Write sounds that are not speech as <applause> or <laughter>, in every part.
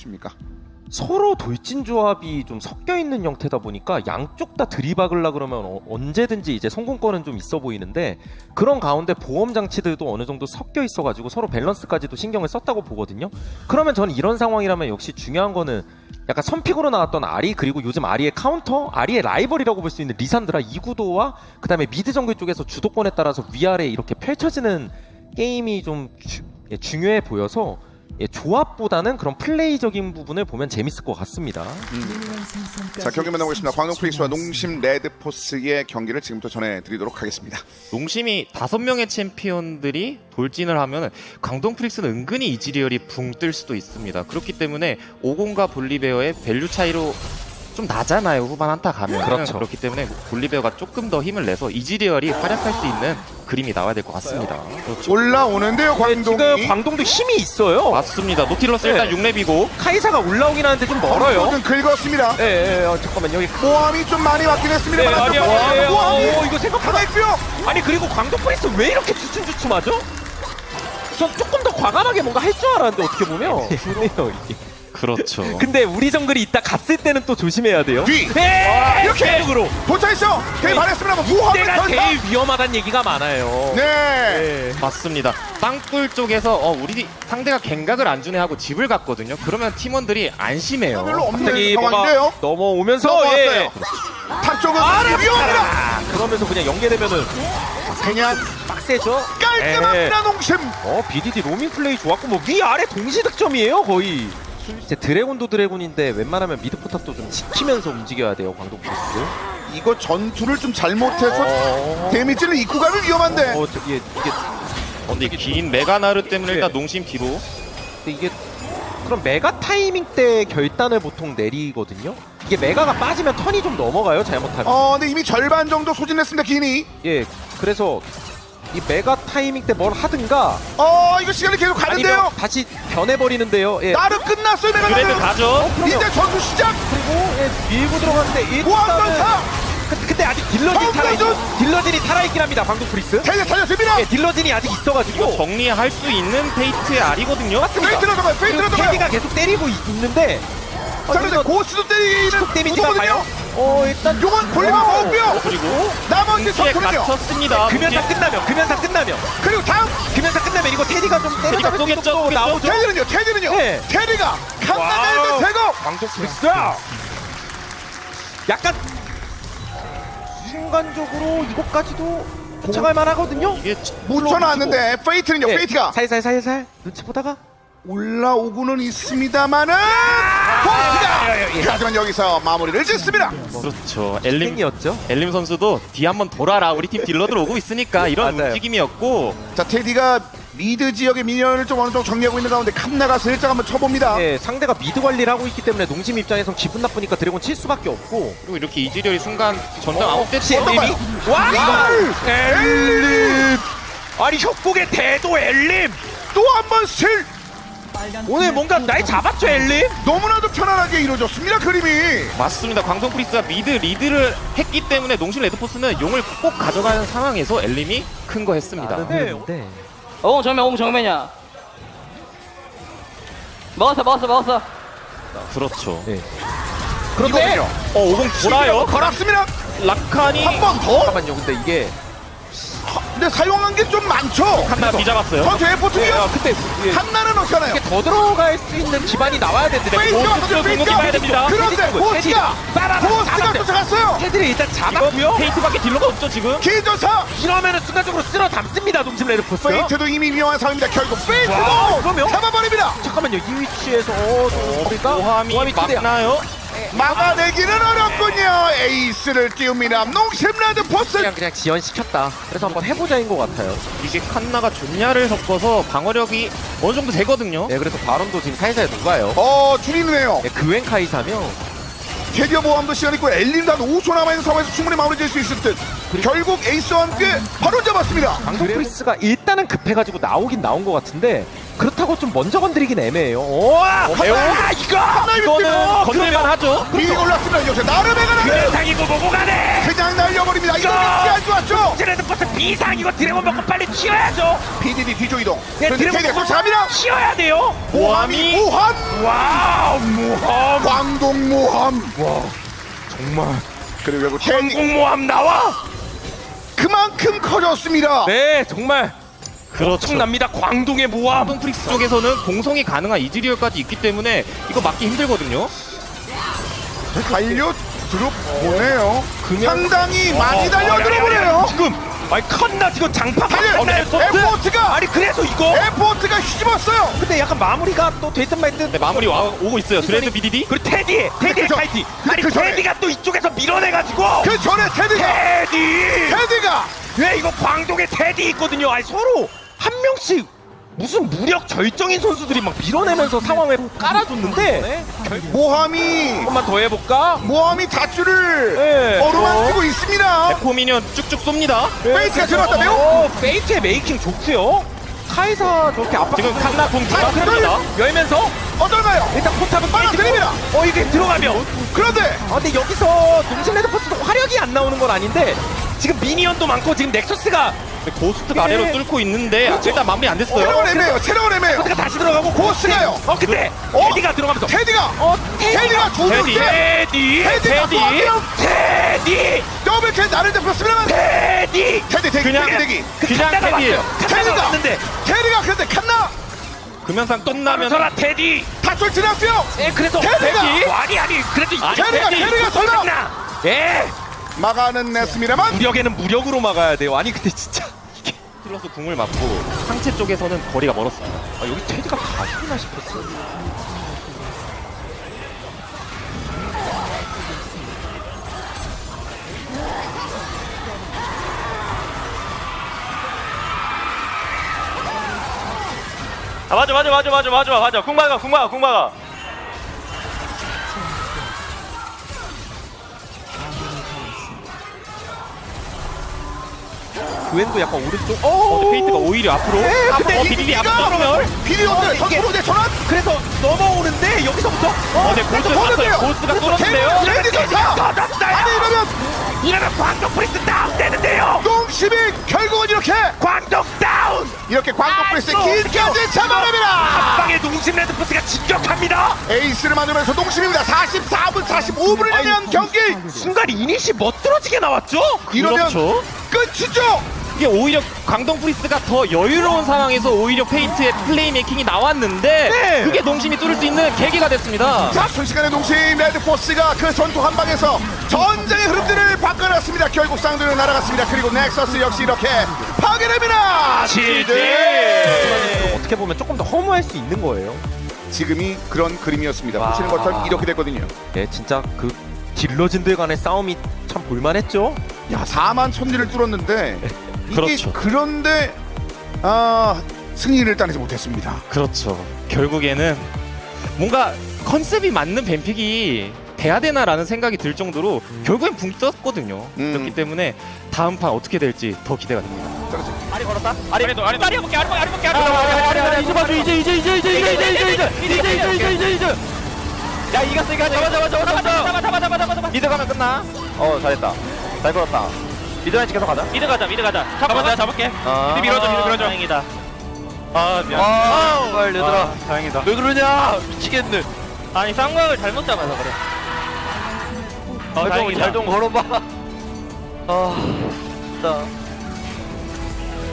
보십니까? 서로 돌진 조합이 좀 섞여 있는 형태다 보니까 양쪽 다 들이박으려 그러면 어- 언제든지 이제 성공권은 좀 있어 보이는데 그런 가운데 보험 장치들도 어느 정도 섞여 있어 가지고 서로 밸런스까지도 신경을 썼다고 보거든요. 그러면 저는 이런 상황이라면 역시 중요한 거는 약간 선픽으로 나왔던 아리 그리고 요즘 아리의 카운터, 아리의 라이벌이라고 볼 수 있는 리산드라 이 구도와 그다음에 미드 정글 쪽에서 주도권에 따라서 위아래 이렇게 펼쳐지는 게임이 좀 주- 예, 중요해 보여서 예, 조합보다는 그런 플레이적인 부분을 보면 재밌을 것 같습니다. 자 경기 만나고 있습니다. 광동 프릭스와 농심 레드포스의 경기를 지금부터 전해드리도록 하겠습니다. 농심이 다섯 명의 챔피언들이 돌진을 하면 강동 프릭스는 은근히 이지리얼이 붕 뜰 수도 있습니다. 그렇기 때문에 오공과 볼리베어의 밸류 차이로 좀 나잖아요 후반 한타 가면 그렇죠. 그렇기 때문에 볼리베어가 조금 더 힘을 내서 이지리얼이 활약할 수 있는 그림이 나와야 될 것 같습니다. 그렇죠. 올라오는데요 광동이. 지금 광동도 힘이 있어요. 맞습니다. 노틸러스 일단 네. 6렙이고 카이사가 올라오긴 하는데 좀 멀어요. 모든 긁었습니다. 예, 예, 어, 잠깐만 여기. 모함이 좀 많이 왔긴 했습니다. 네, 예, 예, 모함이 어, 이거 생각보다 하나 있고요. 아니 그리고 광동 프리스 왜 이렇게 주춤주춤하죠? 전 조금 더 과감하게 뭔가 할 줄 알았는데 어떻게 보면 <laughs> 그래요 이게. 그렇죠. 근데 우리 정글이 이따 갔을 때는 또 조심해야 돼요. 뒤. 네, 이렇게! 쪽으로 도착했어. 대이 반했습니다. 무함을 이때가 전사. 제일 위험하다는 얘기가 많아요. 네. 네. 맞습니다. 땅굴 쪽에서 어, 우리 상대가 갱각을 안 주네 하고 집을 갔거든요. 그러면 팀원들이 안심해요. 별로 없는 상황인데요. 넘어오면서 넘어왔어요. 예. 탑 쪽은 아, 위험합니다. 아, 그러면서 그냥 연계되면은 그냥 빡세죠. 깔끔합니다 예. 농심. 어 BDD 로밍 플레이 좋았고 뭐 위 아래 동시 득점이에요 거의. 이제 드래곤도 드래곤인데 웬만하면 미드 포탑도 좀 지키면서 움직여야 돼요 광동 포스. 이거 전투를 좀 잘못해서 어, 데미지를 입고 가면 위험한데. 어 저, 이게 이게 어, 근데 긴 메가나르 때문에 일단 농심 뒤로 근데 이게 그럼 메가 타이밍 때 결단을 보통 내리거든요. 이게 메가가 빠지면 턴이 좀 넘어가요 잘못하면. 어, 근데 이미 절반 정도 소진했습니다 기니. 예, 그래서 이 메가 타이밍 때 뭘 하든가 어, 이거 시간이 계속 가는데요. 아니면 다시 변해버리는데요. 예. 나름 끝났어요 내가 그래도 나름. 가죠. 그럼요. 이제 전투 시작. 그리고 예, 밀고 들어갔는데 일단은. 그- 근데 아직 딜러진 도전! 딜러진이 살아있긴 합니다 방금 프리스. 달려 달렸습니다. 예, 딜러진이 아직 있어가지고 정리할 수 있는 페이트의 알이거든요. 맞습니다. 페이트로 그리고. 캐디가 계속 때리고 있, 있는데 어, 자, 근데 고스도 때리는 속 데미지가. 가요. 어 일단 용은 볼리만 오! 먹고요. 그리고 나머지 전투는요. 갇혔습니다. 금연사 끝나면 금연사 끝나면 그리고 다음 금연사 끝나면 이거 테디가 좀 테디가 때려잡을 쏘겠죠. 나오죠. 테디는요. 테디는요. 네. 테디가 와우. 대고 광동 프리스 약간 순간적으로 이것까지도 도착할 만하거든요. 이게 묻혀놨는데 페이트는요. 예, 페이트가 살살 살살 눈치 보다가 올라오고는 있습니다만은 하지만 여기서 마무리를 짓습니다. 그렇죠. 엘림. 엘림 선수도 뒤 한번 돌아라. 우리 팀 딜러들 오고 있으니까 이런 맞아요. 움직임이었고 자 테디가 미드 지역의 미니언을 좀 어느 정도 정리하고 있는 가운데 캄나가 슬쩍 한번 쳐봅니다. 예, 상대가 미드 관리를 하고 있기 때문에 농심 입장에선 기분 나쁘니까 드래곤 칠 수밖에 없고. 그리고 이렇게 이지리얼이 순간 전장 아웃 됐지. 혹시 엘림이? 와! 엘림! 아니 협곡의 대도 엘림! 또 한 번 슬 오늘 뭔가 날 잡았죠 엘림? 너무나도 편안하게 이루어졌습니다 그림이. 맞습니다. 광동 프리스가 미드 리드를 했기 때문에 농심 레드포스는 용을 꼭 가져가는 상황에서 엘림이 큰 거 했습니다. 네. 오 정면 오 정면이야 먹었어 먹었어 먹었어 그렇죠. 그런데 이거군요. 어, 오공 돌아요. 걸었습니다. 라칸이 한 번 더. 잠깐만요. 근데 이게 근데 사용한 게 좀 많죠. 한나 비잡았어요. 전투 에포트요. 아, 그때 예, 한나는 어떻게 하나요? 이게 더 들어갈 수 있는 기반이 나와야 되는데 먼저 공격이 봐야 됩니다. 그런데 고스가 잡았어요. 쫓아갔어요. 헤드를 일단 잡았고요. 페이트밖에 딜러가 없죠 지금. 기조사 이러면은 순간적으로 쓸어 담습니다. 농심 레드포스. 페이트도 이미 위험한 상황입니다. 결국 와, 페이트도? 잡아버립니다. 잠깐만요. 이 위치에서 어, 뭡니까? 모함이 최대한- 막나요? 막아내기는 어렵군요. 에이스를 띄웁니다. 농심 레드 포스. 그냥 그냥 지연시켰다. 그래서 한번 해보자인 것 같아요. 이게 칸나가 존야를 섞어서 방어력이 어느 정도 되거든요. 네, 그래서 바론도 지금 살살 녹아요. 어 줄이네요. 네, 그웬 카이사면 캐리어 보험도 시간 있고 엘린도 한 5초 남아있는 상황에서 충분히 마무리 질수 있을 듯. 결국 에이스와 함께 바로 잡았습니다. 방송 프리스가 일단 일단은 급해가지고 나오긴 나온 것 같은데 그렇다고 좀 먼저 건드리긴 애매해요. 오와 매우- 이거 하나의 이거는 건들만 하죠. 비 올랐습니다. 여기서 나름의가 나름 비상이고 뭐고 가네. 그냥 날려버립니다. 이거 이거! 위치 안 좋았죠? 쟤네들 버스 비상 이거 드래곤 먹고 빨리 튀어야죠. PDD 뒤쪽 이동. 네, 드래곤 먹고 쫓아갑니다. 튀어야 돼요. 모함이 모함. 와우 모함. 광동 모함. 정말 그리고 KD 공모함 나와. 그만큼 커졌습니다. 네 정말 그렇죠. 엄청납니다. 광동의 모함. 광동 프릭스 쪽에서는 공성이 가능한 이즈리얼까지 있기 때문에 이거 막기 힘들거든요. 달려 들어보네요. 상당히 많이 어, 달려 들어보네요. 지금 아니 컸나 지금 장판 달려? 에포트가 아니 그래서 이거 에포트가 휘집었어요. 근데 약간 마무리가 또 됐든 말든 네, 마무리 와, 오고 있어요. 드레드 BDD. 그리고 테디 테디의 그 저- 칼티 그- 아니 그 전에- 테디가 또 이쪽에서 밀어내가지고 그 전에 테디가 테디 테디가 왜 이거 광동에 테디 있거든요 아니 서로 한 명씩 무슨 무력 절정인 선수들이 막 밀어내면서 상황을 깔아줬는데 모함이 한번만 더 해볼까? 모함이 다줄을 네. 어루만지고 있습니다. 에포미니언 쭉쭉 쏩니다. 페이트가 들어왔다 매우 어, 페이트의 메이킹 좋고요 카이사 저렇게 압박 지금 칸나 공 아, 들어갑니다. 열면서 어떨까요? 일단 포탑은 빨아들입니다. 깨지고 어 이게 들어가면 그런데 아 근데 여기서 동심 레드포스도 화력이 안 나오는 건 아닌데 지금 미니언도 많고 지금 넥서스가 네, 고스트가 아래로 예. 뚫고 있는데 일단 마무리 안 됐어요. 체력을 애매해요. 체력을 애매해요. 포스가 다시 들어가고 고스가요. 어 근데 어? 테디가 들어가면서 테디가 어 테디가 테디. 두명째 테디 테디가 또 한명 테디 더블킬 나를 잡혔습니다만 테디 테디 대기 그냥- 대기 대기 그냥 테디예요. 테디가 왔는데 테디가 그런데 칸나 금연상 끝나면 저라 테디 다툴 지났어요. 예 그래서 테디가! 테디? 아니 아니 그래도 이 테디가, 테디가 설마! 나예 막아는 냈습니다만 무력에는 무력으로 막아야 돼요 아니 근데 진짜 슬러스 궁을 맞고 상체 쪽에서는 거리가 멀었습니다. 아, 여기 테디가 가시나 싶었어 아 맞아 맞아 맞아 맞아 맞아 맞아. 궁마가 궁마가 궁마가 그웬도 약간 오른쪽 어, 어 페이트가 오히려 앞으로. 예, 아, 근데 어, 이- 비디디 이가 앞으로. 비디 어때? 전투로대 전환 그래서 넘어오는데 여기서부터 어, 네. 갔어요. 고스트가 테디 뚫었는데요. 레디 전사 터졌어요 아니 이러면 이러면 광동 프리스 다운 되는데요 똥심이 결국은 이렇게 광동 다운 이렇게 광동 프레스 또 길까지 잡아냅니다. 한 방에 농심 레드포스가 진격합니다 에이스를 만들면서 농심입니다. 44분 45분을 내면 경기 순간 이니시 멋들어지게 나왔죠 이러면 그렇죠. 끝이죠. 이게 오히려 광동 프리스가 더 여유로운 상황에서 오히려 페이트의 플레이메이킹이 나왔는데 네. 그게 농심이 뚫을 수 있는 계기가 됐습니다. 자 순식간에 농심 레드포스가 그 전투 한 방에서 전쟁의 흐름들을 바꿔놨습니다. 결국 쌍둥이로 날아갔습니다. 그리고 넥서스 역시 이렇게 파괴됩니다. 실드. 어떻게 보면 조금 더 허무할 수 있는 거예요 지금이 그런 그림이었습니다. 와. 보시는 것처럼 이렇게 됐거든요. 예 진짜 그 딜러진들 간의 싸움이 참 볼만했죠 야 4만 천리를 뚫었는데 이게 그렇죠. 그런데 아 승리를 따내지 못했습니다. 그렇죠. 결국에는 뭔가 컨셉이 맞는 뱀픽이 돼야 되나라는 생각이 들 정도로 결국엔 붕 떴거든요. 음. 그렇기 때문에 다음 판 어떻게 될지 더 기대가 됩니다. 아리 걸었다 아리 아리도 아리 아리 볼게 아리 볼게 아리 볼게 아리 볼게 아리 이제 봐줘 이제 이제 이제 이제 이제 이제 이제 이제 이제 이제 이제 이제 이제 야 이겼어 잡아 잡아 잡아 잡아 잡아 잡아 잡아 잡아 잡아 미드 가면 끝나. 어 잘했다 잘 걸었다 미드 라인 지켜서 가자 미드 가자 미드 가자 잡아 내가 잡을게 아. 미드 밀어줘 미드 밀어줘 다행이다 아 미안 아 빨리 얘들아 다행이다 왜 그러냐 미치겠네 아니 쌍광을 잘못 잡아서 그래 아 다행이다 잘좀 걸어봐 아 진짜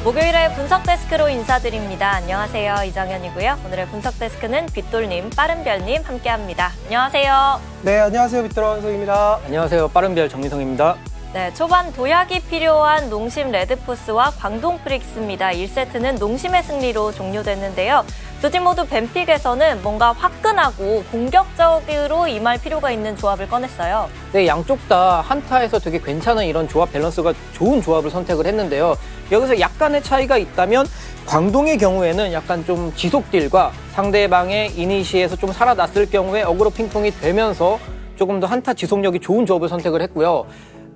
목요일에 분석 데스크로 인사드립니다. 안녕하세요. 이정현이고요. 오늘의 분석 데스크는 빗돌님, 빠른별님 함께합니다. 안녕하세요. 네, 안녕하세요. 빗들어 원석입니다. 안녕하세요. 빠른별 정민성입니다. 네, 초반 도약이 필요한 농심 레드포스와 광동 프릭스입니다. 1세트는 농심의 승리로 종료됐는데요. 두 팀 모두 뱀픽에서는 뭔가 화끈하고 공격적으로 임할 필요가 있는 조합을 꺼냈어요. 네, 양쪽 다 한타에서 되게 괜찮은 이런 조합 밸런스가 좋은 조합을 선택을 했는데요. 여기서 약간의 차이가 있다면 광동의 경우에는 약간 좀 지속 딜과 상대방의 이니시에서 좀 살아났을 경우에 어그로 핑퐁이 되면서 조금 더 한타 지속력이 좋은 조합을 선택을 했고요.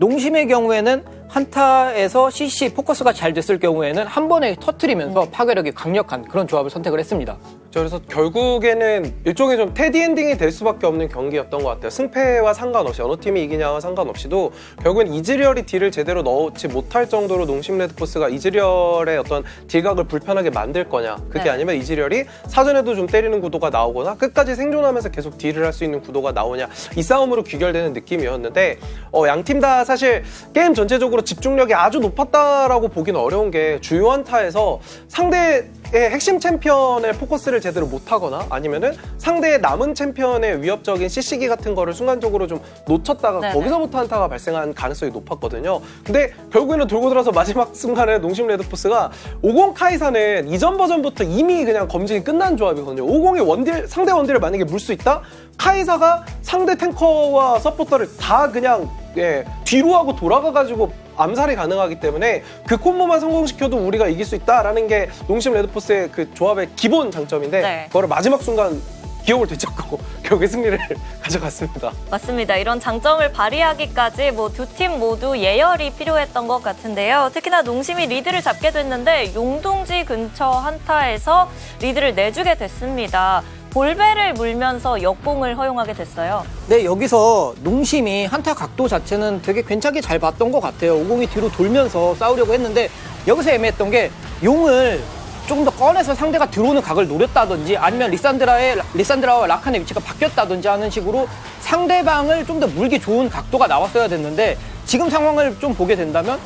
농심의 경우에는 한타에서 CC 포커스가 잘 됐을 경우에는 한 번에 터트리면서 파괴력이 강력한 그런 조합을 선택을 했습니다. 그래서 결국에는 일종의 좀 테디 엔딩이 될 수밖에 없는 경기였던 것 같아요. 승패와 상관없이 어느 팀이 이기냐와 상관없이도 결국엔 이즈리얼이 딜을 제대로 넣지 못할 정도로 농심 레드포스가 이즈리얼의 어떤 딜각을 불편하게 만들 거냐 그게 네. 아니면 이즈리얼이 사전에도 좀 때리는 구도가 나오거나 끝까지 생존하면서 계속 딜을 할 수 있는 구도가 나오냐 이 싸움으로 귀결되는 느낌이었는데 어, 양팀 다 사실 게임 전체적으로 집중력이 아주 높았다라고 보기는 어려운 게 주요 한타에서 상대의 핵심 챔피언의 포커스를 제대로 못하거나 아니면은 상대의 남은 챔피언의 위협적인 CC기 같은 거를 순간적으로 좀 놓쳤다가 네네. 거기서부터 한타가 발생한 가능성이 높았거든요. 근데 결국에는 돌고 돌아서 마지막 <laughs> 순간에 농심 레드포스가 50 카이사는 이전 버전부터 이미 그냥 검증이 끝난 조합이거든요. 50의 원딜 상대 원딜을 만약에 물 수 있다? 카이사가 상대 탱커와 서포터를 다 그냥 예, 뒤로 하고 돌아가가지고 암살이 가능하기 때문에 그 콤보만 성공시켜도 우리가 이길 수 있다라는 게 농심 레드포스의 그 조합의 기본 장점인데 네. 그거를 마지막 순간 기억을 되찾고 <laughs> 결국에 승리를 <laughs> 가져갔습니다. 맞습니다. 이런 장점을 발휘하기까지 뭐 두 팀 모두 예열이 필요했던 것 같은데요. 특히나 농심이 리드를 잡게 됐는데 용동지 근처 한타에서 리드를 내주게 됐습니다. 볼베를 물면서 역공을 허용하게 됐어요. 네, 여기서 농심이 한타 각도 자체는 되게 괜찮게 잘 봤던 것 같아요. 오공이 뒤로 돌면서 싸우려고 했는데 여기서 애매했던 게 용을 조금 더 꺼내서 상대가 들어오는 각을 노렸다든지 아니면 리산드라의 리산드라와 라칸의 위치가 바뀌었다든지 하는 식으로 상대방을 좀 더 물기 좋은 각도가 나왔어야 됐는데 지금 상황을 좀 보게 된다면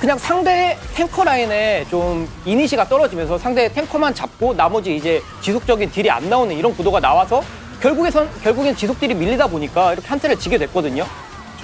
그냥 상대 탱커 라인에 좀 이니시가 떨어지면서 상대 탱커만 잡고 나머지 이제 지속적인 딜이 안 나오는 이런 구도가 나와서 결국에선 결국엔 지속 딜이 밀리다 보니까 이렇게 한 태를 지게 됐거든요.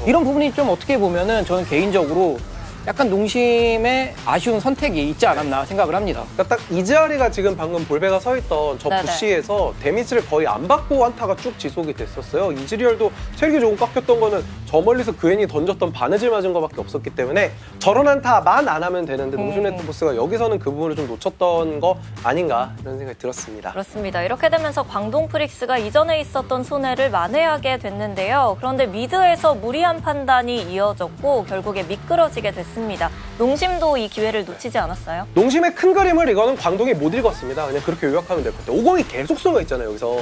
이런 부분이 좀 어떻게 보면은 저는 개인적으로 약간 농심의 아쉬운 선택이 있지 않았나 생각을 합니다. 그러니까 딱 이즈아리가 지금 방금 볼베가 서 있던 저 네네. 부시에서 데미지를 거의 안 받고 한타가 쭉 지속이 됐었어요. 이즈리얼도 체력이 조금 깎였던 거는 저 멀리서 그앤이 던졌던 바느질 맞은 거밖에 없었기 때문에 저런 한타만 안 하면 되는데 음. 농심 레드보스가 여기서는 그 부분을 좀 놓쳤던 거 아닌가 이런 생각이 들었습니다. 그렇습니다. 이렇게 되면서 광동 프릭스가 이전에 있었던 손해를 만회하게 됐는데요. 그런데 미드에서 무리한 판단이 이어졌고 결국에 미끄러지게 됐습니다. 농심도 이 기회를 놓치지 않았어요. 농심의 큰 그림을 이거는 광동이 못 읽었습니다. 그냥 그렇게 요약하면 될 것 같아요. 오공이 계속 숨어 있잖아요, 여기서.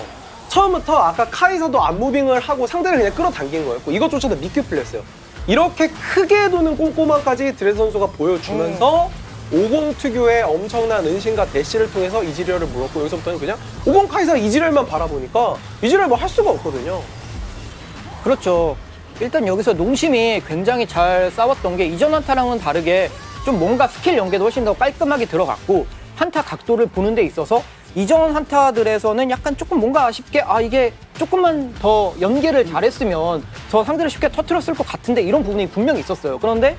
처음부터 아까 카이사도 안무빙을 하고 상대를 그냥 끌어당긴 거였고 이것조차도 미큐 플레이였어요. 이렇게 크게 도는 꼼꼼함까지 드레 선수가 보여주면서 오공 특유의 엄청난 은신과 대시를 통해서 이지리얼을 물었고 여기서부터는 그냥 오공 카이사 이지리얼만 바라보니까 이지리얼 뭐 할 수가 없거든요. 그렇죠. 일단 여기서 농심이 굉장히 잘 싸웠던 게 이전 한타랑은 다르게 좀 뭔가 스킬 연계도 훨씬 더 깔끔하게 들어갔고 한타 각도를 보는 데 있어서 이전 한타들에서는 약간 조금 뭔가 아쉽게 아 이게 조금만 더 연계를 잘했으면 저 상대를 쉽게 터트렸을 것 같은데 이런 부분이 분명히 있었어요. 그런데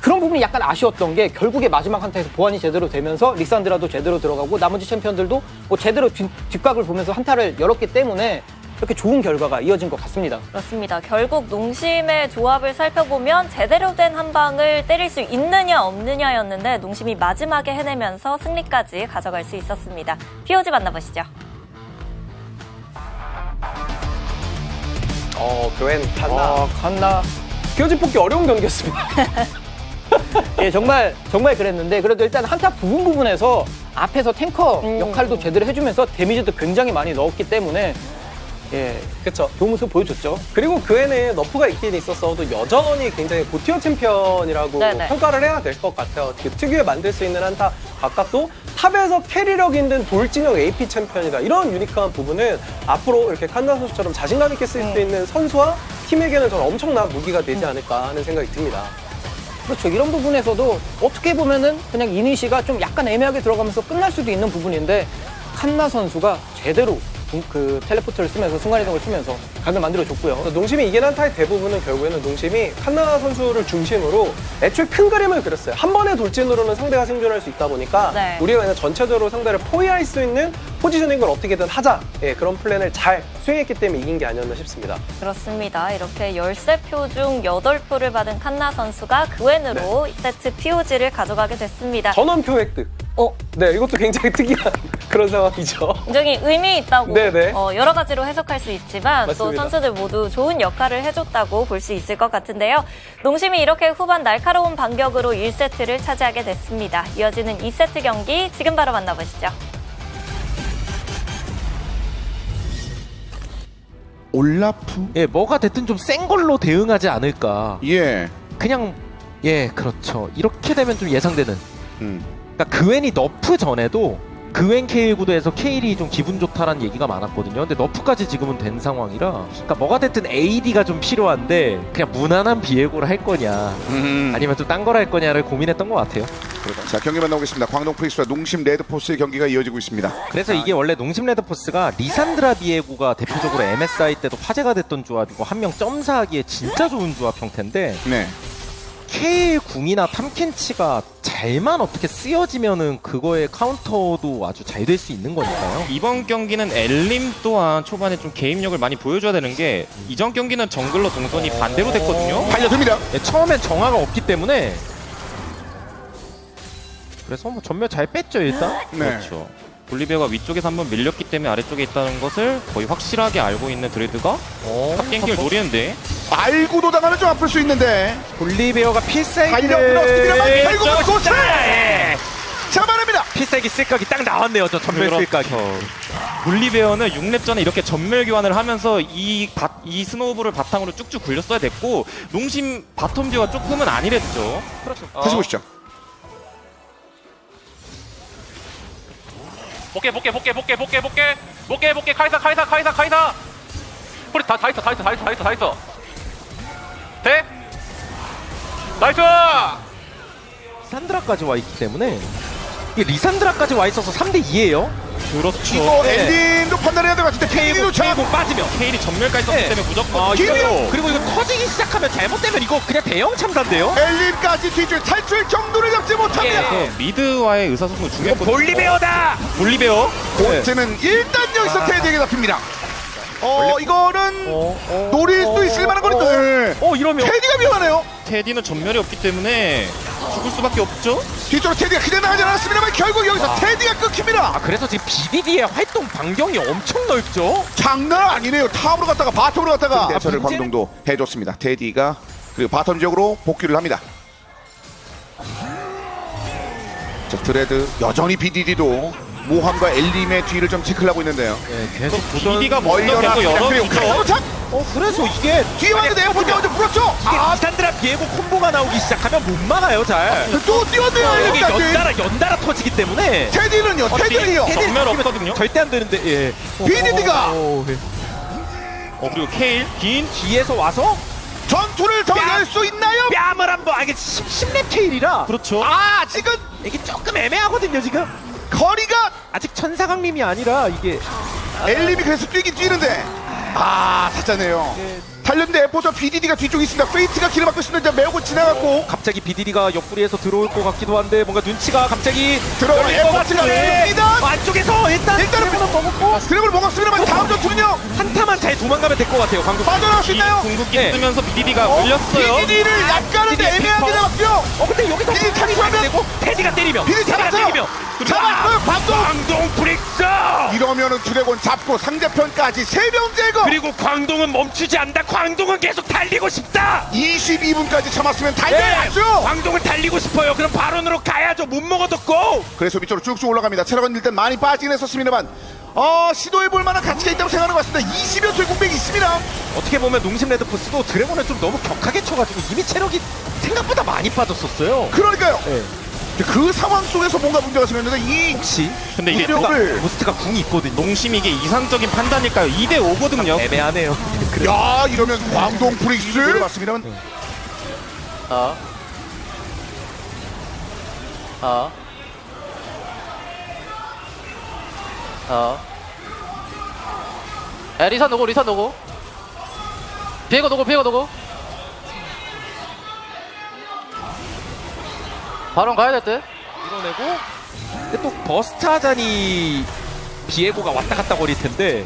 그런 부분이 약간 아쉬웠던 게 결국에 마지막 한타에서 보완이 제대로 되면서 리산드라도 제대로 들어가고 나머지 챔피언들도 뭐 제대로 뒷, 뒷각을 보면서 한타를 열었기 때문에 이렇게 좋은 결과가 이어진 것 같습니다. 그렇습니다. 결국 농심의 조합을 살펴보면 제대로 된 한 방을 때릴 수 있느냐 없느냐였는데 농심이 마지막에 해내면서 승리까지 가져갈 수 있었습니다. POG 만나보시죠. 어, 교엔 탔나. 아, 갔나? 기어지 뽑기 어려운 경기였습니다. <laughs> 예, 정말 정말 그랬는데 그래도 일단 한타 부분 부분에서 앞에서 탱커 역할도 제대로 해주면서 데미지도 굉장히 많이 넣었기 때문에 예, 그쵸. 좋은 모습 보여줬죠. 그리고 그 애는 너프가 있긴 있었어도 여전히 굉장히 고티어 챔피언이라고 네네. 평가를 해야 될 것 같아요. 그 특유의 만들 수 있는 한타 각각도 탑에서 캐리력 있는 돌진형 AP 챔피언이다. 이런 유니크한 부분은 앞으로 이렇게 칸나 선수처럼 자신감 있게 쓸 수 있는 선수와 팀에게는 저는 엄청난 무기가 되지 않을까 하는 생각이 듭니다. 그렇죠. 이런 부분에서도 어떻게 보면은 그냥 이니시가 좀 약간 애매하게 들어가면서 끝날 수도 있는 부분인데 칸나 선수가 제대로 그 텔레포트를 쓰면서 순간이동을 쓰면서 각을 만들어줬고요. 농심이 이긴 한타의 대부분은 결국에는 농심이 칸나 선수를 중심으로 애초에 큰 그림을 그렸어요. 한 번의 돌진으로는 상대가 생존할 수 있다 보니까 네. 우리가 그냥 전체적으로 상대를 포위할 수 있는 포지셔닝을 어떻게든 하자 예, 그런 플랜을 잘 수행했기 때문에 이긴 게 아니었나 싶습니다. 그렇습니다. 이렇게 13표 중 8표를 받은 칸나 선수가 그웬으로 세트 POG를 가져가게 됐습니다. 전원표 획득. 어, 네, 이것도 굉장히 특이한 <laughs> 그런 상황이죠. 굉장히 의미 있다고 네네. 어, 여러 가지로 해석할 수 있지만 또 맞습니다. 선수들 모두 좋은 역할을 해줬다고 볼 수 있을 것 같은데요. 농심이 이렇게 후반 날카로운 반격으로 1세트를 차지하게 됐습니다. 이어지는 2세트 경기 지금 바로 만나보시죠. 올라프? 예, 뭐가 됐든 좀 센 걸로 대응하지 않을까. 예. 그냥 예, 그렇죠. 이렇게 되면 좀 예상되는. 음. 그러니까 그웬이 너프 전에도 그웬 케일 구도에서 케일이 좀 기분 좋다라는 얘기가 많았거든요. 근데 너프까지 지금은 된 상황이라 그러니까 뭐가 됐든 AD가 좀 필요한데 그냥 무난한 비에고를 할 거냐 음. 아니면 좀 딴 걸 할 거냐를 고민했던 것 같아요. 자 경기 만나보겠습니다. 광동 프릭스와 농심 레드포스의 경기가 이어지고 있습니다. 그래서 이게 원래 농심 레드포스가 리산드라 비에고가 대표적으로 MSI 때도 화제가 됐던 조합이고 한 명 점사하기에 진짜 좋은 조합 형태인데 네. K의 궁이나 탐켄치가 잘만 어떻게 쓰여지면은 그거의 카운터도 아주 잘 될 수 있는 거니까요. 이번 경기는 엘림 또한 초반에 좀 개입력을 많이 보여줘야 되는 게 이전 경기는 정글러 동선이 반대로 됐거든요. 달려듭니다. 네, 처음엔 정화가 없기 때문에 그래서 뭐 전멸 잘 뺐죠 일단. 네. 그렇죠. 볼리베어가 위쪽에서 한번 밀렸기 때문에 아래쪽에 있다는 것을 거의 확실하게 알고 있는 드레드가 탑갱킹을 노리는데 알고도 당하면 좀 아플 수 있는데 볼리베어가 필살기를 달려 예, 결국은 저 고스 예. 잡아냅니다. 필살기 쓸각이 딱 나왔네요. 저 전멸 쓸각이. 볼리베어는 6렙 전에 이렇게 전멸 교환을 하면서 이, 바, 이 스노우볼을 바탕으로 쭉쭉 굴렸어야 됐고 농심 바텀 듀가 조금은 아니랬죠. 다시 보시죠. 볼게 볼게 볼게 볼게 볼게 볼게. 볼게 볼게. 카이사 카이사 카이사 카이사. 우리 다, 다 있어 다 있어 다 있어 다 있어 다 있어. 돼? 나이스! 리산드라까지 와 있기 때문에. 이게 리산드라까지 와 있어서 3대 2예요. 그렇죠. 이거 네. 엔딩도 판단해야 될 것 같은데 케이도 참 케이고 빠지면. 케일이 전멸까지 썼기 네. 때문에 무조건 아. 이거 그리고 이거 터지기 시작하면 잘못되면 이거 그냥 대형 참사인데요. 엘림까지 뒤줄 탈출 경로를 잡지 못합니다. 예. 미드와의 의사소통이 중요했거든요. 볼리베어다. 볼리베어 고트는 일단 여기서 아. 테디에게 잡힙니다. 어 이거는 노릴 수 있을 만한 거리도 네. 어 이러면 테디가 위험하네요. 테디는 전멸이 없기 때문에 죽을 수밖에 없죠. 뒤쪽으로 테디가 그냥 나가지 않았습니다만 결국 여기서 테디가 끊깁니다. 아 그래서 지금 BDD의 활동 반경이 엄청 넓죠. 장난 아니네요. 탑으로 갔다가 바텀으로 갔다가 근데 대처를 문제는- 광동도 해줬습니다. 테디가 그리고 바텀 지역으로 복귀를 합니다. 자 드레드 여전히 BDD도 모함과 엘림의 뒤를 좀 체크를 하고 있는데요. 네, 계속 BD가. 계속 그리고 열어주죠. 가서 참어 그래서 이게 뒤에 왔는데요. 비에고 콤보가 나오기 시작하면 못 막아요 잘. 또 뛰었네요. 이게 엘림까지. 연달아 연달아 터지기 때문에 테디는요. 테디는요. 테디 전멸 느낌은 없거든요. 절대 안 되는데 예. BDD가 어, 예. 어 그리고 케일 긴 뒤에서 와서 전투를 더 열 수 있나요? 뺨을 한번 아 이게 10, 10렙 케일이라 그렇죠. 아 지금 이게 조금 애매하거든요 지금 거리가 아직 천사강림이 아니라 이게 엘림이 그래서 뛰긴 뛰는데 아 사자네요. 달렸는데 에포저 BDD가 뒤쪽에 있습니다. 페이트가 길을 막고 있습니다. 메우고 지나갔고 갑자기 비디디가 옆구리에서 들어올 것 같기도 한데 뭔가 눈치가 갑자기 열릴 것 에포트가 같은데 옵니다. 안쪽에서 일단 일단은 드래곤은 먹었고 드래곤을 먹었습니다만 다음 전투는요 한타만 잘 도망가면 될 것 같아요 광동 빠져나갈 수 있나요? 궁극기 네. 쓰면서 BDD가 올렸어요. BDD를 약간은 BDD 애매하게 빅터. 잡았고요. 어 근데 여기서 비디디 타기 잡으면- 되고 테디가 때리면 비디디 테디가 잡았어요. 때리면 잡았어요. 광동. 광동 브릭스 이러면은 드래곤 잡고 상대편까지 세 명 제거. 그리고 광동은 멈추지 않다 광 동은 계속 달리고 싶다 22분까지 참았으면 네. 달려야죠. 광동을 달리고 싶어요 그럼 바론으로 가야죠 못 먹어도 고 그래서 밑으로 쭉쭉 올라갑니다. 체력은 일단 많이 빠지긴 했었습니다만 어, 시도해볼 만한 가치가 있다고 생각하는 것 같습니다. 20여 초의 공백이 있습니다. 어떻게 보면 농심 레드포스도 드래곤을 좀 너무 격하게 쳐가지고 이미 체력이 생각보다 많이 빠졌었어요 그러니까요. 네. 그 상황 속에서 뭔가 문제가 생겼는데 이 혹시 근데 이게 무력을 보스트가 궁이 있거든요 농심 이게 이상적인 판단일까요? 2대 5거든요. 애매하네요 <laughs> 그래. 야 이러면 광동 브릭스 맞습니다만 아. 아. 아. 야, 리산 노고, 리산 노고. 비에고 노고, 비에고 노고. 바로 가야 될 듯. 밀어내고 근데 또 버스트 하자니 비에고가 왔다 갔다 거릴 텐데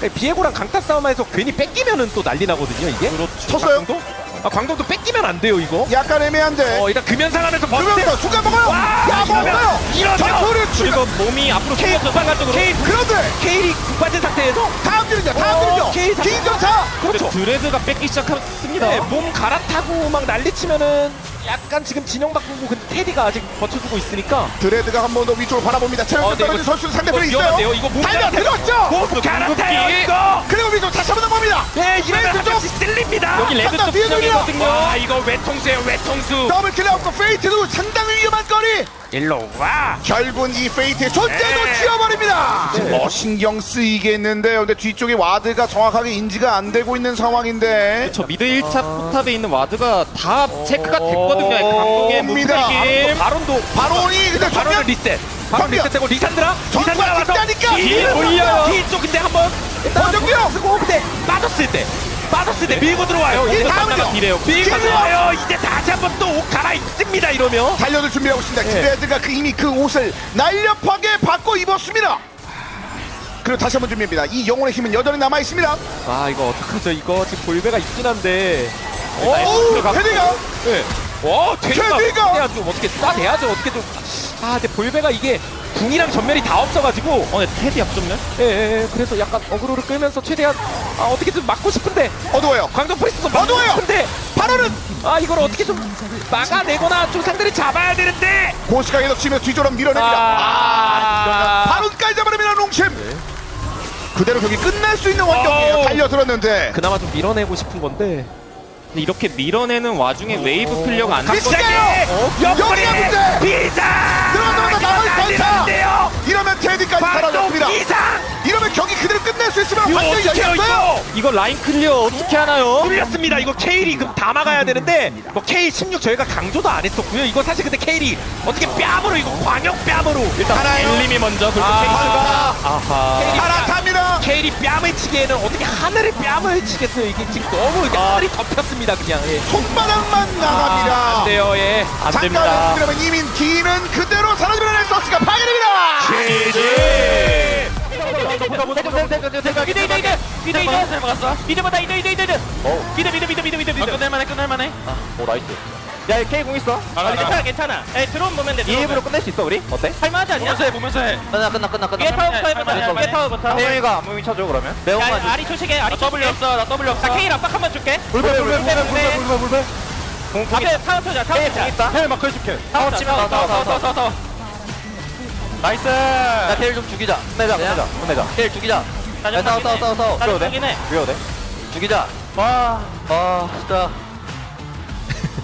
네, 비에고랑 강타 싸움에서 괜히 뺏기면은 또 난리 나거든요 이게. 쳤어요? 광동? 아 광동도 뺏기면 안 돼요 이거. 약간 애매한데. 어 일단 금연상 안에서 버텨. 그러면서 순간 먹어요. 야 먹어요. 이러면 전투를 그리고 추가. 몸이 앞으로 튀어서 순간적으로 케이 그런데 케일이 국빠진 상태에서 다음 드는요 다음 어, 드는요 케이 긴전사. 그렇죠. 드레드가 뺏기 시작했습니다. 네, 몸 갈아타고 막 난리치면은 약간 지금 진영 바꾸고 근데 테디가 아직 버텨주고 있으니까 드레드가 한 번 더 위쪽으로 바라봅니다. 체력 어, 좀 네, 떨어진 이거- 선수는 상대편에 이거 있어요. 위험한데요? 이거 몸 달려. 들었죠. 몸 갈아타요 그리고 위쪽 다시 한번 넘어갑니다. 네 이러면 레드 쪽. 같이 쓸립니다 여기 레드 쪽 뒤에 돌려. 진영이거든요. 와 이거 외통수예요 외통수 더블 킬을 얻고 페이트도 상당히 위험한 거리. 일로 와 결국은 이 페이트의 존재도 네. 지워버립니다. 어 신경 쓰이겠는데요. 근데 뒤쪽에 와드가 정확하게 인지가 안 되고 있는 상황인데. 저 미드 1차 포탑에 있는 와드가 다 체크가 됐거든요. 강동의 옵니다. 무트림. 바론도 바론이 근데 바론을 정면 리셋 바론 정면. 리셋되고 리산드라 전투가 리산드라 와서 직다니까. 뒤에 올려요 뒤쪽 근데 한번 번쩍고요. 쓰고 근데 빠졌을 때 빠졌을 때 밀고 들어와요 이 이제 다음은요. 비례요. 밀고 들어와요 이제 다시 한번 또 옷 갈아입습니다 이러면 달려들 준비하고 있습니다. 네. 드레드가 그 이미 그 옷을 날렵하게 바꿔 입었습니다. 그리고 다시 한번 준비합니다. 이 영혼의 힘은 여전히 남아 있습니다. 아 이거 어떡하죠 이거 지금 볼배가 있긴 한데 오, 헤디가 네. 와 테디가! 테디가 좀 어떻게 쏴대야죠 어떻게 좀 아 근데 볼배가 이게 궁이랑 전멸이 다 없어가지고 어, 네, 테디 앞전면? 예, 예, 예. 그래서 약간 어그로를 끌면서 최대한 아, 어떻게 좀 막고 싶은데 어두워요. 광동 프리스도 막고 어두워요. 싶은데 바로는 아 이걸 어떻게 좀 막아내거나 좀 상대를 잡아야 되는데 고스가 계속 치며 뒤쪽으로 밀어냅니다. 아, 바론까지 잡아냅니다. 롱심. 그대로 경기 끝날 수 있는 환경이에요. 어우. 달려들었는데. 그나마 좀 밀어내고 싶은 건데 근데 이렇게 밀어내는 와중에 웨이브 클리어가 안 크리스 됐거든요. 어, 여기가 문제. 비상 들어간다, 들어간다. 나머지 전차. 이러면 테디까지 사라졌습니다. 비상 이러면 경기 그대로 끝낼 수 있으면 이거 완전히 어떻게 해요 열렸어요. 이거 이거 라인 클리어 어떻게 하나요? 뚫렸습니다. 이거 케일이 그럼 다 막아야 되는데 뭐 케일 16 저희가 강조도 안 했었고요. 이거 사실 근데 케일이 어떻게 뺨으로 이거 광역 뺨으로 일단 하나요? 엘림이 먼저 그리고 아. 케이스가 아하. 케일이 뺨- 갈아탑니다. 케일이 뺨을 치기에는 어떻게 하늘을 뺨을 치겠어요. 이게 지금 너무 이게 하늘이 덮였습니다. 그냥 예. 손바닥만 아, 나갑니다. 안 돼요. 예. 안 잠깐 됩니다. 그러면 이민 기는 그대로 사라지면 넥서스가 파괴됩니다. 끝낼만해 끝낼만해 야, K 공 있어. 아 괜찮아 괜찮아 에 드론 보면 돼 드론 보면. 끝낼 수 있어, 우리? 어때? 할만하지 않냐? 보면서 해 보면서 해 끝나, 끝나, 끝나, 끝나. 위에 타워부터 해보자 위에 타워부터 태영이가 안무빙 쳐줘, 그러면. 야 아리 초식해 아리 W 없어 나 W 없어 자 K 압박 한번 줄게 불배, 불배, 불배, 불배, 불배, 불배. 앞에 타워 쳐자 타워 있다. 헬 마크 해줄게. 타워 치면 타워 타워 타워 타워 나이스. 야, 텔좀 죽이자. 끝내자, 끝내자, 끝내자. 텔 죽이자. 야, 싸워, 싸워, 싸워, 싸워. 죽여도 돼? 죽여도 돼? 죽이자. 와, 아, 진짜.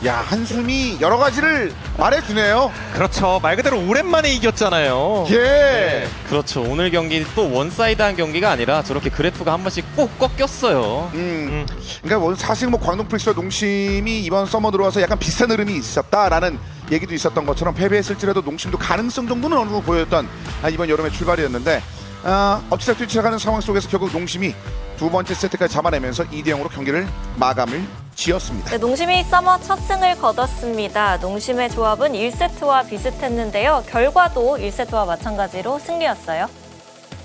야 한숨이 여러 가지를 말해주네요. 그렇죠. 말 그대로 오랜만에 이겼잖아요. 예. 그렇죠. 오늘 경기 또 원사이드한 경기가 아니라 저렇게 그래프가 한 번씩 꼭 꺾였어요. 음. 그러니까 뭐 사실 뭐 광동 프리스와 농심이 이번 서머 들어와서 약간 비슷한 흐름이 있었다라는 얘기도 있었던 것처럼 패배했을지라도 농심도 가능성 정도는 어느 정도 보였던 아, 이번 여름의 출발이었는데 아, 엎치락 뒤치락 하는 상황 속에서 결국 농심이 두 번째 세트까지 잡아내면서 2대 0으로 경기를 마감을 지었습니다. 네, 농심이 서머 첫 승을 거뒀습니다. 농심의 조합은 1세트와 비슷했는데요. 결과도 1세트와 마찬가지로 승리였어요.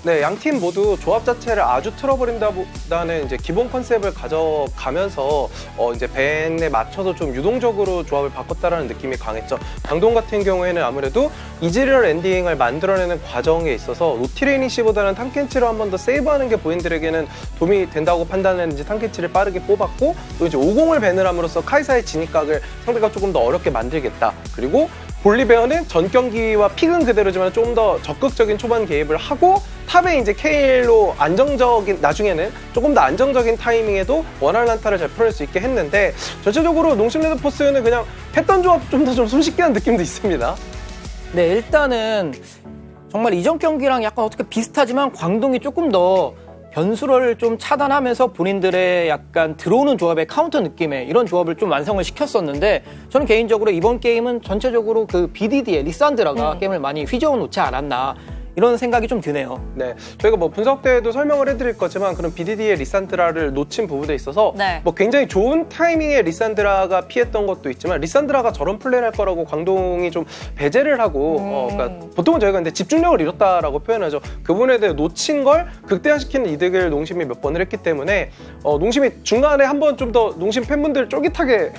네, 양 팀 모두 조합 자체를 아주 틀어버린다보다는 이제 기본 컨셉을 가져가면서 어 이제 밴에 맞춰서 좀 유동적으로 조합을 바꿨다라는 느낌이 강했죠. 강동 같은 경우에는 아무래도 이즈리얼 엔딩을 만들어내는 과정에 있어서 노티레이니시보다는 탕켄치로 한 번 더 세이브하는 게 본인들에게는 도움이 된다고 판단했는지 탕켄치를 빠르게 뽑았고 또 이제 50을 밴을 함으로써 카이사의 진입각을 상대가 조금 더 어렵게 만들겠다. 그리고 볼리베어는 전 경기와 픽은 그대로지만 좀 더 적극적인 초반 개입을 하고 탑에 이제 케일로 안정적인 나중에는 조금 더 안정적인 타이밍에도 원활한 한타를 잘 풀어낼 수 있게 했는데 전체적으로 농심 레드포스는 그냥 했던 조합 좀 더 좀 손쉽게 한 느낌도 있습니다. 네, 일단은 정말 이전 경기랑 약간 어떻게 비슷하지만 광동이 조금 더 변수를 좀 차단하면서 본인들의 약간 들어오는 조합의 카운터 느낌의 이런 조합을 좀 완성을 시켰었는데 저는 개인적으로 이번 게임은 전체적으로 그 BDD의 리산드라가 게임을 많이 휘저어 놓지 않았나 이런 생각이 좀 드네요. 네, 저희가 뭐 분석 때도 설명을 해드릴 거지만 그런 BDD의 리산드라를 놓친 부분에 있어서 네. 뭐 굉장히 좋은 타이밍에 리산드라가 피했던 것도 있지만 리산드라가 저런 플레이를 할 거라고 광동이 좀 배제를 하고 어, 그러니까 보통은 저희가 근데 집중력을 잃었다라고 표현하죠. 그 부분에 대해 놓친 걸 극대화시키는 이득을 농심이 몇 번을 했기 때문에 어, 농심이 중간에 한번 좀 더 농심 팬분들 쫄깃하게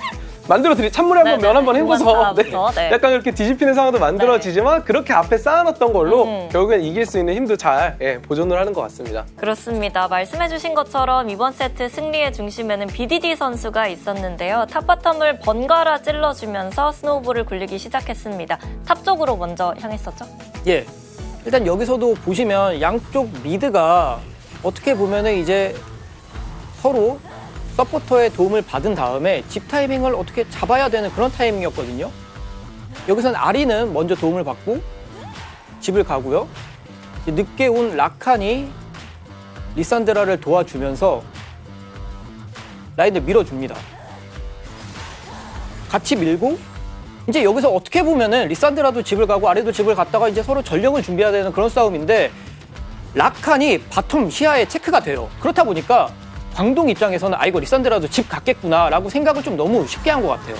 만들어 드리 찬물에 한번 네네네. 면 한번 헹궈서 네. 네. 약간 이렇게 뒤집히는 상황도 만들어지지만 그렇게 앞에 쌓아놨던 걸로 음. 결국엔 이길 수 있는 힘도 잘 예, 보존을 하는 것 같습니다. 그렇습니다. 말씀해주신 것처럼 이번 세트 승리의 중심에는 BDD 선수가 있었는데요. 탑바텀을 번갈아 찔러주면서 스노우볼을 굴리기 시작했습니다. 탑 쪽으로 먼저 향했었죠. 예. 일단 여기서도 보시면 양쪽 미드가 어떻게 보면은 이제 서로 서포터의 도움을 받은 다음에 집 타이밍을 어떻게 잡아야 되는 그런 타이밍이었거든요. 여기서는 아리는 먼저 도움을 받고 집을 가고요. 늦게 온 라칸이 리산드라를 도와주면서 라인을 밀어줍니다. 같이 밀고 이제 여기서 어떻게 보면은 리산드라도 집을 가고 아리도 집을 갔다가 이제 서로 전력을 준비해야 되는 그런 싸움인데 라칸이 바텀 시야에 체크가 돼요. 그렇다 보니까 광동 입장에서는 아 이거 리산드라도 집 갔겠구나라고 생각을 좀 너무 쉽게 한 것 같아요.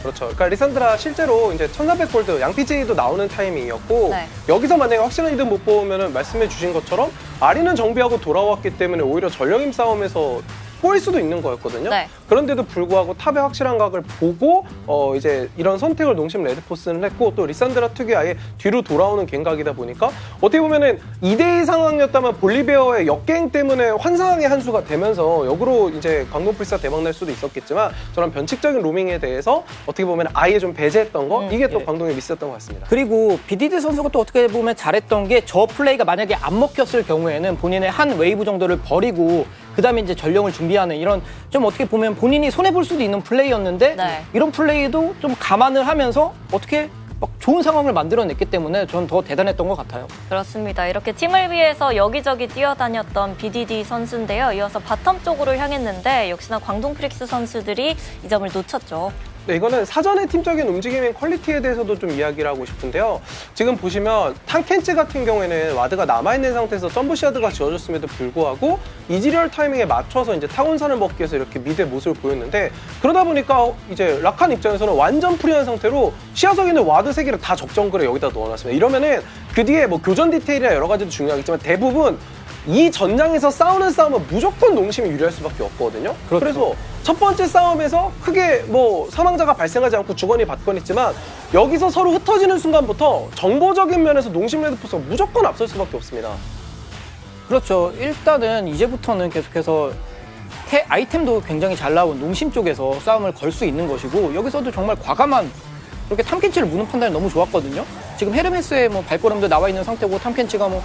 그렇죠. 그러니까 리산드라 실제로 이제 1400골드 양피지도 나오는 타이밍이었고 네. 여기서 만약에 확실한 이득 못 보면은 말씀해 주신 것처럼 아리는 정비하고 돌아왔기 때문에 오히려 전령임 싸움에서 꼬일 수도 있는 거였거든요. 네. 그런데도 불구하고 탑의 확실한 각을 보고 어 이제 이런 선택을 농심 레드포스는 했고 또 리산드라 특유의 아예 뒤로 돌아오는 갱각이다 보니까 어떻게 보면은 2대2 상황이었다면 볼리베어의 역갱 때문에 환상의 한 수가 되면서 역으로 이제 광동필사 대박 날 수도 있었겠지만 저런 변칙적인 로밍에 대해서 어떻게 보면 아예 좀 배제했던 거 음, 이게 또 예. 광동의 미스였던 것 같습니다. 그리고 BDD 선수가 또 어떻게 보면 잘했던 게 저 플레이가 만약에 안 먹혔을 경우에는 본인의 한 웨이브 정도를 버리고 그다음에 이제 전령을 준비하는 이런 좀 어떻게 보면 본인이 손해 볼 수도 있는 플레이였는데 네. 이런 플레이도 좀 감안을 하면서 어떻게 막 좋은 상황을 만들어냈기 때문에 전 더 대단했던 것 같아요. 그렇습니다. 이렇게 팀을 위해서 여기저기 뛰어다녔던 BDD 선수인데요. 이어서 바텀 쪽으로 향했는데 역시나 광동 프릭스 선수들이 이 점을 놓쳤죠. 네, 이거는 사전의 팀적인 움직임의 퀄리티에 대해서도 좀 이야기를 하고 싶은데요. 지금 보시면 탕켄치 같은 경우에는 와드가 남아있는 상태에서 점프샤드가 지어졌음에도 불구하고 이지리얼 타이밍에 맞춰서 이제 타곤산을 먹기 위해서 이렇게 미드의 모습을 보였는데 그러다 보니까 이제 라칸 입장에서는 완전 프리한 상태로 시야석에 있는 와드 세 개를 다 적정글에 여기다 넣어놨습니다. 이러면은 그 뒤에 뭐 교전 디테일이나 여러 가지도 중요하겠지만 대부분 이 전장에서 싸우는 싸움은 무조건 농심이 유리할 수밖에 없거든요. 그렇죠. 그래서 첫 번째 싸움에서 크게 뭐 사망자가 발생하지 않고 주거니 받건 있지만 여기서 서로 흩어지는 순간부터 정보적인 면에서 농심 레드포스가 무조건 앞설 수밖에 없습니다. 그렇죠. 일단은 이제부터는 계속해서 태- 아이템도 굉장히 잘 나온 농심 쪽에서 싸움을 걸 수 있는 것이고 여기서도 정말 과감한 그렇게 탐켄치를 무는 판단이 너무 좋았거든요. 지금 헤르메스의 뭐 발걸음도 나와 있는 상태고 탐켄치가 뭐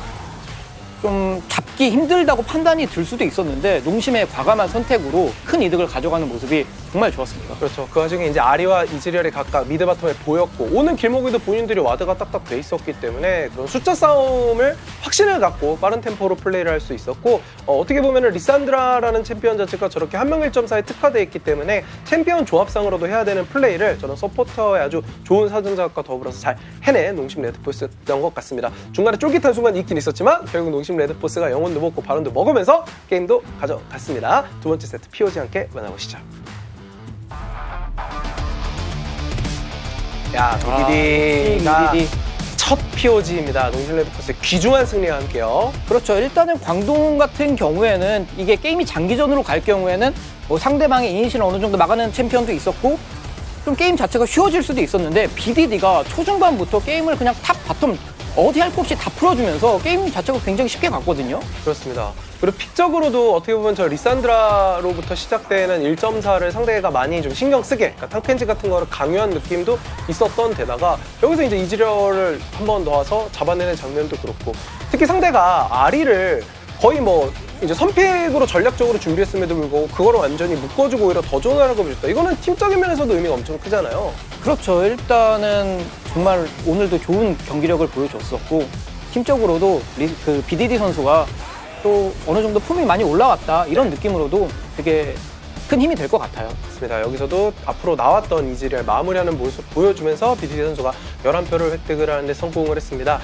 좀 잡기 힘들다고 판단이 들 수도 있었는데 농심의 과감한 선택으로 큰 이득을 가져가는 모습이 정말 좋았습니다. 그렇죠. 그 와중에 이제 아리와 이즈리얼이 각각 미드 바텀에 보였고 오는 길목에도 본인들이 와드가 딱딱 돼 있었기 때문에 그런 숫자 싸움을 확신을 갖고 빠른 템포로 플레이를 할 수 있었고 어, 떻게 보면 리산드라라는 챔피언 자체가 저렇게 한 명 1.4에 특화되어 있기 때문에 챔피언 조합상으로도 해야 되는 플레이를 저는 서포터의 아주 좋은 사전작과 더불어서 잘 해낸 농심 레드포스였던 것 같습니다. 중간에 쫄깃한 순간 있긴 있었지만 결국 농심 레드포스가 영혼도 먹고 바론도 먹으면서 게임도 가져갔습니다. 두 번째 세트 POG 함께 만나보시죠. 야, 도디디가 BDD. 첫 POG입니다. 농심 레드포스의 귀중한 승리와 함께요. 그렇죠. 일단은 광동 같은 경우에는 이게 게임이 장기전으로 갈 경우에는 뭐 상대방의 이니시를 어느 정도 막아내는 챔피언도 있었고 좀 게임 자체가 쉬워질 수도 있었는데 BDD가 초중반부터 게임을 그냥 탑 바텀 어디 할 것 없이 다 풀어주면서 게임 자체가 굉장히 쉽게 갔거든요. 그렇습니다. 그리고 픽적으로도 어떻게 보면 저 리산드라로부터 시작되는 1.4를 상대가 많이 좀 신경 쓰게, 그러니까 탕펜지 같은 거를 강요한 느낌도 있었던 데다가 여기서 이제 이지려를 한 번 넣어서 잡아내는 장면도 그렇고 특히 상대가 아리를 거의 뭐 이제 선픽으로 전략적으로 준비했음에도 불구하고 그거를 완전히 묶어주고 오히려 더 좋은 하라고 보셨다. 이거는 팀적인 면에서도 의미가 엄청 크잖아요. 그렇죠. 일단은 정말 오늘도 좋은 경기력을 보여줬었고 팀적으로도 리- 그 BDD 선수가 또 어느 정도 폼이 많이 올라왔다 이런 느낌으로도 되게 큰 힘이 될 것 같아요. 맞습니다. 여기서도 앞으로 나왔던 이지리얼 마무리하는 모습 보여주면서 BDD 선수가 11표를 획득을 하는데 성공을 했습니다.